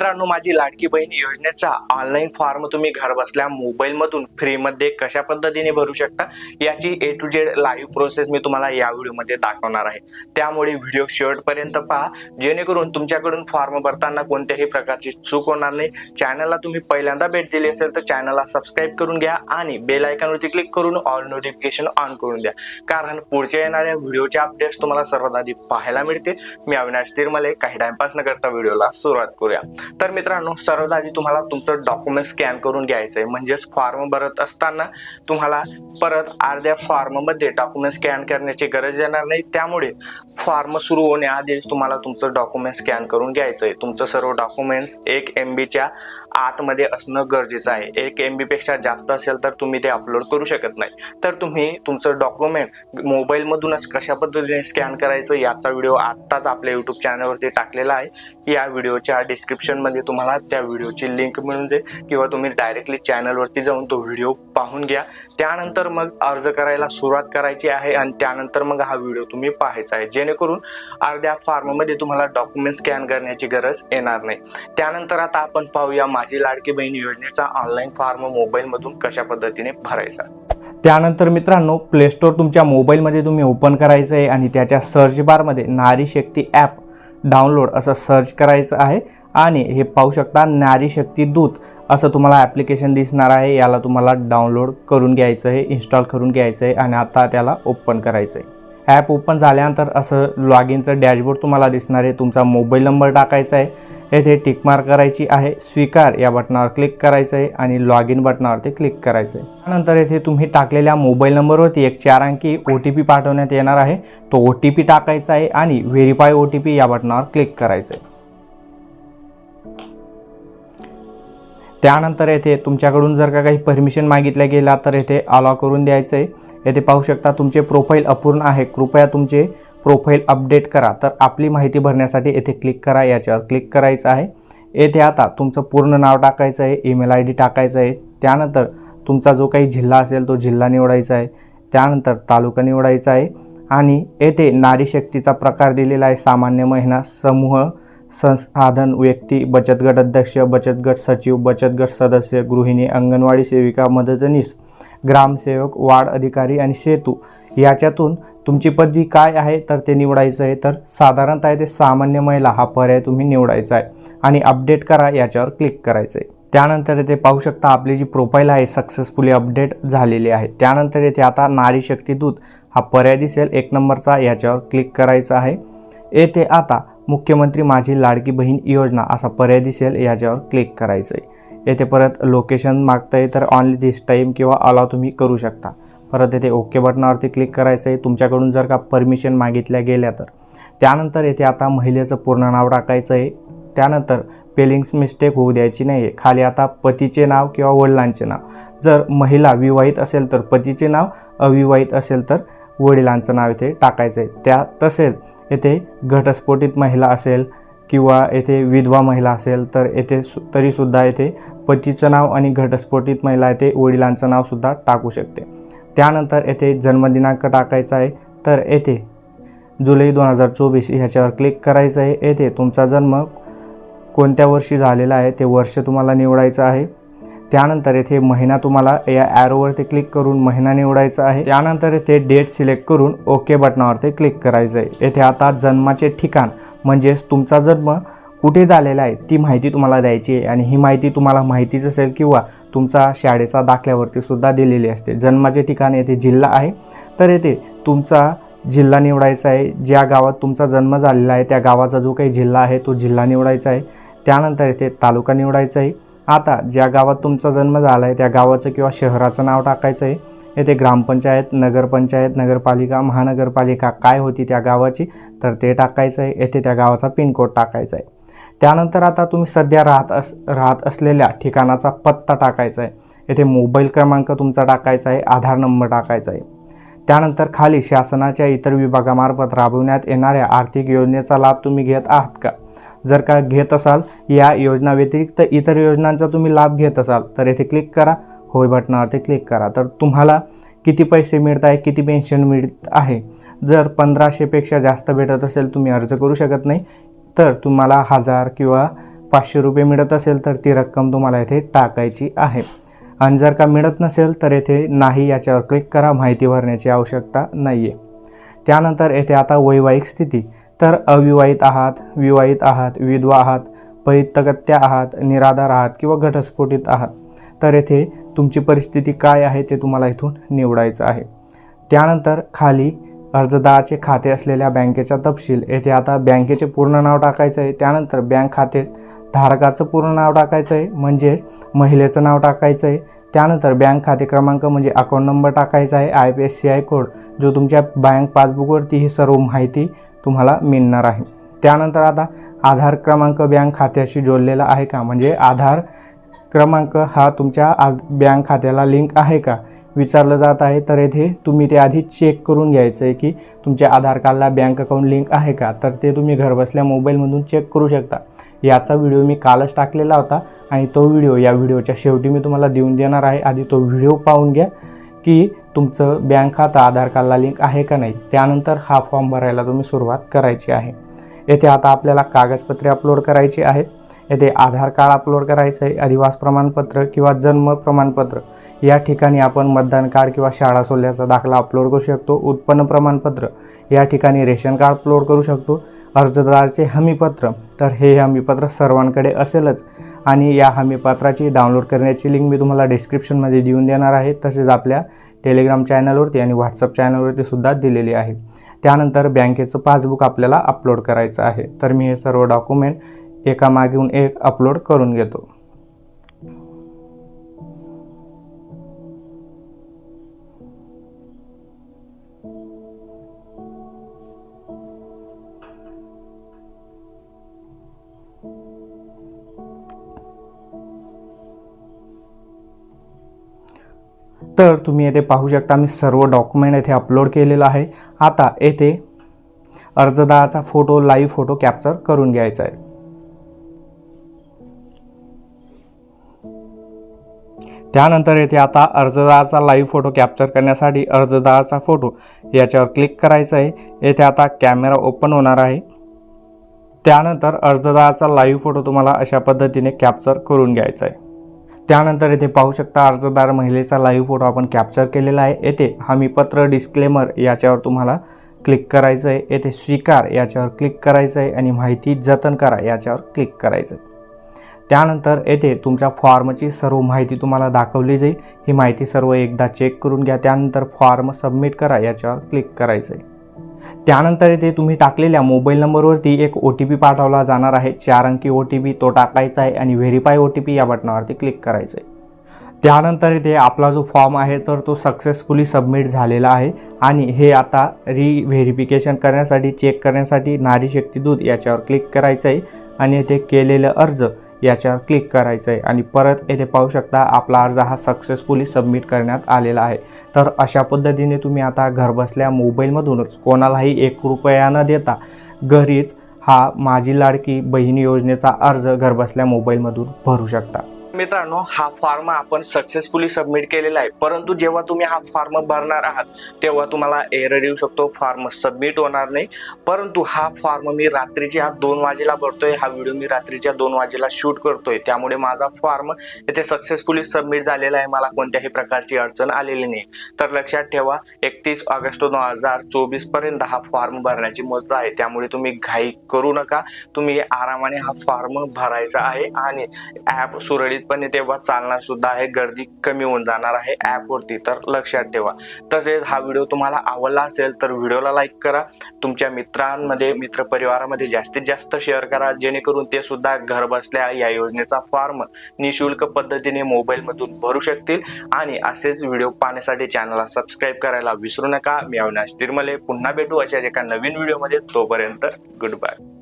मित्रांनो माझी लाडकी बहीण योजनेचा ऑनलाईन फॉर्म तुम्ही घर बसल्या मोबाईल मधून फ्रीमध्ये कशा पद्धतीने भरू शकता याची A to Z live process मी तुम्हाला या व्हिडिओमध्ये दाखवणार आहे. त्यामुळे व्हिडिओ शेवटपर्यंत पहा. जेणेकरून तुमच्याकडून फॉर्म भरताना कोणत्याही प्रकारची चूक होणार नाही. चॅनलला तुम्ही पहिल्यांदा भेट दिली असेल तर चॅनलला सबस्क्राईब करून घ्या आणि बेल आयकॉनवरती क्लिक करून ऑल नोटिफिकेशन ऑन करून द्या. कारण पुढच्या येणाऱ्या व्हिडिओचे अपडेट्स तुम्हाला सर्वात आधी पाहायला मिळते मी अविनाश तिरमले काही टाइमपास न करता व्हिडिओला सुरुवात करूया. तर मित्रांनो सर्वात आधी तुम्हाला तुमचं डॉक्युमेंट स्कॅन करून घ्यायचं आहे म्हणजेच फॉर्म भरत असताना तुम्हाला परत अर्ध्या फॉर्ममध्ये डॉक्युमेंट स्कॅन करण्याची गरज येणार नाही. त्यामुळे फॉर्म सुरू होण्याआधीच तुम्हाला तुमचं डॉक्युमेंट स्कॅन करून घ्यायचं आहे तुमचं सर्व डॉक्युमेंट्स एक एम बीच्या आतमध्ये असणं गरजेचं आहे. एक एम बीपेक्षा जास्त असेल तर तुम्ही ते अपलोड करू शकत नाही. तर तुम्ही तुमचं डॉक्युमेंट मोबाईलमधूनच कशा पद्धतीने स्कॅन करायचं याचा व्हिडिओ आत्ताच आपल्या यूट्यूब चॅनलवरती टाकलेला आहे. या व्हिडिओच्या डिस्क्रिप्शन डिस्क्रिप्शनमध्ये तुम्हाला त्या व्हिडिओची लिंक मिळून जाईल. किंवा तुम्ही डायरेक्टली चॅनलवरती जाऊन तो व्हिडिओ पाहून घ्या. त्यानंतर मग अर्ज करायला सुरुवात करायची आहे आणि त्यानंतर मग हा व्हिडिओ तुम्ही पाहायचा आहे. जेणेकरून अर्ध्या फॉर्ममध्ये तुम्हाला डॉक्युमेंट स्कॅन करण्याची गरज येणार नाही. त्यानंतर आता आपण पाहूया माझी लाडकी बहीण योजनेचा ऑनलाईन फॉर्म मोबाईलमधून कशा पद्धतीने भरायचा. त्यानंतर मित्रांनो प्ले स्टोअर तुमच्या मोबाईलमध्ये तुम्ही ओपन करायचं आहे आणि त्याच्या सर्च बारमध्ये नारी शक्ती ॲप डाउनलोड असं सर्च करायचं आहे. आणि हे पाहू शकता नारी शक्ती दूत असं तुम्हाला ॲप्लिकेशन दिसणार आहे. याला तुम्हाला डाउनलोड करून घ्यायचं आहे इन्स्टॉल करून घ्यायचं आहे आणि आता त्याला ओपन करायचं आहे. ॲप ओपन झाल्यानंतर असं लॉग इनचं डॅशबोर्ड तुम्हाला दिसणार आहे. तुमचा मोबाईल नंबर टाकायचा आहे. येथे टिकमार्क करायची आहे. स्वीकार या बटनावर क्लिक करायचं आहे आणि लॉग इन बटनावरती क्लिक करायचं आहे. त्यानंतर येथे तुम्ही टाकलेल्या मोबाईल नंबरवरती एक चार अंकी ओ टी पी पाठवण्यात येणार आहे. तो ओ टी पी टाकायचा आहे आणि व्हेरीफाय ओ टी पी या बटनावर क्लिक करायचं आहे. त्यानंतर येथे तुमच्याकडून जर का काही परमिशन मागितल्या गेला तर येथे अलाव करून द्यायचं आहे येथे पाहू शकता तुमचे प्रोफाईल अपूर्ण आहे. कृपया तुमचे प्रोफाईल अपडेट करा. तर आपली माहिती भरण्यासाठी येथे क्लिक करा. याच्यावर क्लिक करायचं आहे. येथे आता तुमचं पूर्ण नाव टाकायचं आहे. ईमेल आय डी टाकायचं आहे. त्यानंतर तुमचा जो काही जिल्हा असेल तो जिल्हा निवडायचा आहे. त्यानंतर तालुका निवडायचा आहे. आणि येथे नारी शक्तीचा प्रकार दिलेला आहे. सामान्य महिना समूह संसाधन व्यक्ती बचत गट अध्यक्ष बचत गट सचिव बचत गट सदस्य गृहिणी अंगणवाडी सेविका मदतनीस ग्रामसेवक वार्ड अधिकारी आणि सेतू. याच्यातून तुमची पदवी काय आहे तर ते निवडायचं आहे. तर साधारणतः ते सामान्य महिला हा पर्याय तुम्ही निवडायचा आहे आणि अपडेट करा याच्यावर क्लिक करायचं आहे त्यानंतर येथे पाहू शकता आपली जी प्रोफाईल आहे सक्सेसफुली अपडेट झालेली आहे. त्यानंतर येथे आता नारी शक्ती दूत हा पर्याय दिसेल. एक नंबरचा याच्यावर क्लिक करायचा आहे. येथे आता मुख्यमंत्री माझी लाडकी बहीण योजना असा पर्याय दिसेल याच्यावर क्लिक करायचं आहे येथे परत लोकेशन मागतं आहे तर ऑनली दिस टाईम किंवा अला तुम्ही करू शकता. परत येथे ओके बटनावरती क्लिक करायचं आहे तुमच्याकडून जर का परमिशन मागितल्या गेल्या तर. त्यानंतर येथे आता महिलेचं पूर्ण नाव टाकायचं आहे त्यानंतर पेलिंग्स मिस्टेक होऊ द्यायची नाही आहे खाली आता पतीचे नाव किंवा वडिलांचे नाव. जर महिला विवाहित असेल तर पतीचे नाव अविवाहित असेल तर वडिलांचं नाव इथे टाकायचं आहे त्या तसेच येथे घटस्फोटित महिला असेल किंवा येथे विधवा महिला असेल तर येथे सु तरीसुद्धा येथे पतीचं नाव आणि घटस्फोटित महिला येथे वडिलांचं नावसुद्धा टाकू शकते. त्यानंतर येथे जन्मदिनांक टाकायचा आहे तर येथे जुलै दोन हजार चोवीस ह्याच्यावर क्लिक करायचं आहे. येथे तुमचा जन्म कोणत्या वर्षी झालेला आहे ते वर्ष तुम्हाला निवडायचं आहे. त्यानंतर येथे महिना तुम्हाला या ॲरोवरती क्लिक करून महिना निवडायचा आहे. त्यानंतर येथे डेट सिलेक्ट करून ओके बटनावरती क्लिक करायचं आहे येथे आता जन्माचे ठिकाण म्हणजेच तुमचा जन्म कुठे झालेला आहे ती माहिती तुम्हाला द्यायची आहे. आणि ही माहिती तुम्हाला माहितीच असेल किंवा तुमचा शाळेचा दाखल्यावरती सुद्धा दिलेली असते. जन्माचे ठिकाण येथे जिल्हा आहे. तर येथे तुमचा जिल्हा निवडायचा आहे. ज्या गावात तुमचा जन्म झालेला आहे त्या गावाचा जो काही जिल्हा आहे तो जिल्हा निवडायचा आहे. त्यानंतर येथे तालुका निवडायचा आहे. आता ज्या गावात तुमचा जन्म झाला आहे त्या गावाचं किंवा शहराचं नाव टाकायचं आहे येथे ग्रामपंचायत नगरपंचायत नगरपालिका महानगरपालिका काय होती त्या गावाची तर ते टाकायचं आहे येथे त्या गावाचा पिनकोड टाकायचा आहे त्यानंतर आता तुम्ही सध्या राहत अस राहत असलेल्या ठिकाणाचा पत्ता टाकायचा आहे येथे मोबाईल क्रमांक तुमचा टाकायचा आहे आधार नंबर टाकायचा आहे त्यानंतर खाली शासनाच्या इतर विभागामार्फत राबवण्यात येणाऱ्या आर्थिक योजनेचा लाभ तुम्ही घेत आहात का? जर का घेत असाल या योजना व्यतिरिक्त इतर योजनांचा तुम्ही लाभ घेत असाल तर येथे क्लिक करा. होय बटनावरती क्लिक करा. तर तुम्हाला किती पैसे मिळत आहे किती पेन्शन मिळत आहे? जर पंधराशेपेक्षा जास्त भेटत असेल तुम्ही अर्ज करू शकत नाही. तर तुम्हाला हजार किंवा पाचशे रुपये मिळत असेल तर ती रक्कम तुम्हाला येथे टाकायची आहे. आणि जर का मिळत नसेल तर येथे नाही याच्यावर क्लिक करा. माहिती भरण्याची आवश्यकता नाही आहे त्यानंतर येथे आता वैवाहिक स्थिती. तर अविवाहित आहात विवाहित आहात विधवा आहात परितगत्या आहात निराधार आहात किंवा घटस्फोटित आहात. तर येथे तुमची परिस्थिती काय आहे ते तुम्हाला इथून निवडायचं आहे. त्यानंतर खाली अर्जदाराचे खाते असलेल्या बँकेचा तपशील. येथे आता बँकेचे पूर्ण नाव टाकायचं आहे. त्यानंतर बँक खाते धारकाचं पूर्ण नाव टाकायचं आहे. म्हणजे महिलेचं नाव टाकायचं आहे. त्यानंतर बँक खाते क्रमांक म्हणजे अकाउंट नंबर टाकायचा आहे. I P S C I code. जो तुमच्या बँक पासबुकवरती ही सर्व माहिती तुम्हाला मिळणार आहे. त्यानंतर आता आधार क्रमांक बँक खात्याशी जोडलेला आहे का? म्हणजे आधार क्रमांक हा तुमच्या आ बँक खात्याला लिंक आहे का? विचारलं जात आहे तर येथे तुम्ही ते आधी चेक करून घ्यायचं आहे की तुमच्या आधार कार्डला बँक अकाउंट लिंक आहे का? तर ते तुम्ही घरबसल्या मोबाईलमधून चेक करू शकता. याचा व्हिडिओ मी कालच टाकलेला होता आणि तो व्हिडिओ या व्हिडिओच्या शेवटी मी तुम्हाला देऊन देणार आहे. आधी तो व्हिडिओ पाहून घ्या की तुमचं बँक खातं आधार कार्डला लिंक आहे का नाही? त्यानंतर हा फॉर्म भरायला तुम्ही सुरुवात करायची आहे. येथे आता आपल्याला कागदपत्रे अपलोड करायची आहेत. येथे आधार कार्ड अपलोड करायचं आहे अधिवास प्रमाणपत्र किंवा जन्म प्रमाणपत्र. या ठिकाणी आपण मतदान कार्ड किंवा शाळा सोडल्याचा दाखला अपलोड करू शकतो. उत्पन्न प्रमाणपत्र. या ठिकाणी रेशन कार्ड अपलोड करू शकतो. अर्जदाराचे हमीपत्र. तर हे हमीपत्र सर्वांकडे असेलच. आणि या हमीपत्राची डाउनलोड करण्याची लिंक मी तुम्हाला डिस्क्रिप्शनमध्ये देऊन देणार आहे. तसेच आपल्या टेलिग्राम चॅनलवरती आणि व्हॉट्सअप चॅनलवरती सुद्धा दिलेली आहे. त्यानंतर बँकेचं पासबुक आपल्याला अपलोड करायचं आहे. तर मी हे सर्व डॉक्युमेंट एका मागून एक अपलोड करून घेतो. तर तुम्ही येथे पाहू शकता मी सर्व डॉक्युमेंट येथे अपलोड केलेलं आहे. आता येथे अर्जदाराचा फोटो लाईव्ह फोटो कॅप्चर करून घ्यायचा आहे. त्यानंतर येथे आता अर्जदाराचा लाईव्ह फोटो कॅप्चर करण्यासाठी अर्जदाराचा फोटो याच्यावर क्लिक करायचं आहे. येथे आता कॅमेरा ओपन होणार आहे. त्यानंतर अर्जदाराचा लाईव्ह फोटो तुम्हाला अशा पद्धतीने कॅप्चर करून घ्यायचा आहे. त्यानंतर येथे पाहू शकता अर्जदार महिलेचा लाईव्ह फोटो आपण कॅप्चर केलेला आहे. येथे हमीपत्र डिस्क्लेमर याच्यावर तुम्हाला क्लिक करायचं आहे. येथे स्वीकार याच्यावर क्लिक करायचं आहे आणि माहिती जतन करा याच्यावर क्लिक करायचं आहे. त्यानंतर येथे तुमच्या फॉर्मची सर्व माहिती तुम्हाला दाखवली जाईल. ही माहिती सर्व एकदा चेक करून घ्या. त्यानंतर फॉर्म सबमिट करा याच्यावर क्लिक करायचं आहे. त्यानंतर इथे तुम्ही टाकलेल्या मोबाईल नंबरवरती एक ओ टी पी पाठवला जाणार आहे. चार अंकी ओ टी पी तो टाकायचा आहे आणि व्हेरीफाय ओ टी पी या बटनावरती क्लिक करायचं आहे. त्यानंतर इथे आपला जो फॉर्म आहे तर तो सक्सेसफुली सबमिट झालेला आहे. आणि हे आता री व्हेरिफिकेशन करण्यासाठी चेक करण्यासाठी नारी शक्ती दूध याच्यावर क्लिक करायचं आहे. आणि इथे केलेलं अर्ज याच्यावर क्लिक करायचं आहे आणि परत येथे पाहू शकता आपला अर्ज हा सक्सेसफुली सबमिट करण्यात आलेला आहे. तर अशा पद्धतीने तुम्ही आता घरबसल्या मोबाईलमधूनच कोणालाही एक रुपया न देता घरीच हा माझी लाडकी बहीण योजनेचा अर्ज घरबसल्या मोबाईलमधून भरू शकता. मित्रांनो हा फॉर्म आपण सक्सेसफुली सबमिट केलेला आहे. परंतु जेव्हा तुम्ही हा फॉर्म भरणार आहात तेव्हा तुम्हाला एरर येऊ शकतो. फॉर्म सबमिट होणार नाही. परंतु हा फॉर्म मी रात्रीच्या दोन वाजेला भरतोय. हा व्हिडिओ मी रात्रीच्या दोन वाजेला शूट करतोय. त्यामुळे माझा फॉर्म इथे सक्सेसफुली सबमिट झालेला आहे. मला कोणत्याही प्रकारची अडचण आलेली नाही. तर लक्षात ठेवा एकतीस ऑगस्ट दोन हजार चोवीसपर्यंत हा फॉर्म भरण्याची मदत आहे. त्यामुळे तुम्ही घाई करू नका. तुम्ही आरामाने हा फॉर्म भरायचा आहे आणि ॲप सुरळीत पण तेव्हा चालणार सुद्धा आहे. गर्दी कमी होऊन जाणार आहे ॲपवरती तर लक्षात ठेवा. तसेच हा व्हिडिओ तुम्हाला आवडला असेल तर व्हिडिओला लाईक करा. तुमच्या मित्रांमध्ये मित्रपरिवारामध्ये जास्तीत जास्त शेअर करा. जेणेकरून ते सुद्धा घर बसल्या या योजनेचा फॉर्म निशुल्क पद्धतीने मोबाईल मधून भरू शकतील. आणि असेच व्हिडिओ पाहण्यासाठी चॅनलला सबस्क्राईब करायला विसरू नका. मी अविनाश तिरमले. पुन्हा भेटू अशाच एका नवीन व्हिडिओमध्ये तोपर्यंत गुड बाय